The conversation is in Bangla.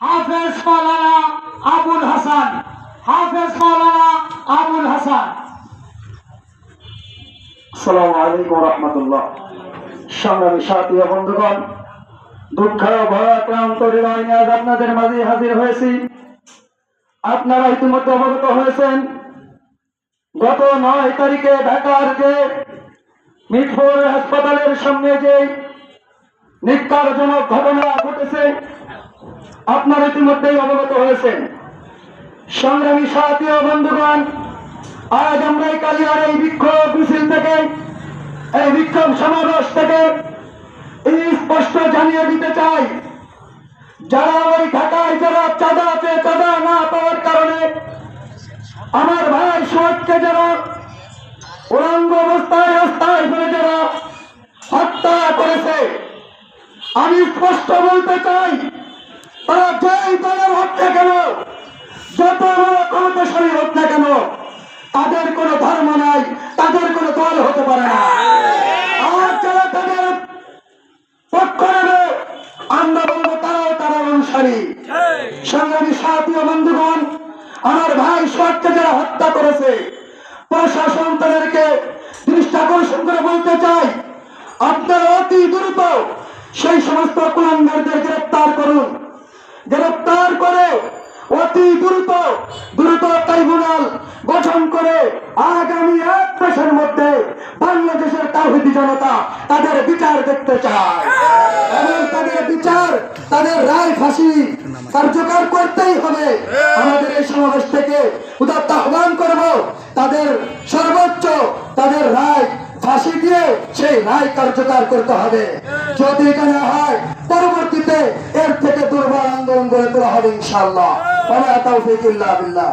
হাফেজ মাওলানা আবুল হাসান, হাফেজ মাওলানা আবুল হাসান। আসসালামু আলাইকুম রহমতুল্লাহ। সংগ্রামী সাথী বন্ধুগণ, দুঃখ ভয়াক্রান্ত হৃদয় আজ আপনাদের মাঝে হাজির হয়েছি। আপনারা ইতিমধ্যে অবগত হয়েছেন, গত নয় তারিখে ঢাকার যে মিটফোর হাসপাতালের সামনে যে নিকারজনক ঘটনা ঘটেছে আপনারা ইতিমধ্যেই অবগত হয়েছেন। সংগ্রামী সাথী ও বন্ধুগণ, আজ আমরা এই কালিয়ার এই বিক্ষোভ মিছিল থেকে, এই বিক্ষোভ সমাবেশ থেকে এই স্পষ্ট জানিয়ে দিতে চাই, যারা ওই ঢাকায় যারা চাঁদা আছে, চাঁদা না পাওয়ার কারণে আমার ভাই সোহাগকে যারা উলঙ্গ অবস্থায় রাস্তায় ফেলে যারা হত্যা করেছে, আমি স্পষ্ট বলতে চাই তাদের কোনো ধর্ম নাই, তাদের কোনো দল হতে পারে না। আর যারা তাদের পক্ষ নেবে, আমরা বলব তারাও তারা অনুসারী। সংগ্রামী বন্ধুগণ, আমার ভাই যারা হত্যা করেছে, প্রশাসন তাদেরকে দৃষ্টি আকর্ষণ করে বলতে চাই, আপনারা অতি দ্রুত সেই সমস্ত গ্রেপ্তার করুন। গ্রেপ্তার করে অতি দ্রুত দ্রুত ট্রাইব্যুনাল গঠন করে আগামী এক মাসের মধ্যে বাংলাদেশের তাহিদি জনতা তাদের বিচার দেখতে চায়। এবং তাদের বিচার, তাদের রায় ফাঁসি কার্যকর করতেই হবে। আমাদের এই সমাবেশ থেকে উদাত্ত আহ্বান করব, তাদের সর্বোচ্চ তাদের রায় ফাঁসি দিয়ে সেই রায় কার্যকর করতে হবে। যদি এটা না হয়, পরবর্তীতে এর থেকে দুর্বল আন্দোলন গড়ে তোলা হবে ইনশাল্লাহ তৌফিক ইল্লা বিল্লাহ।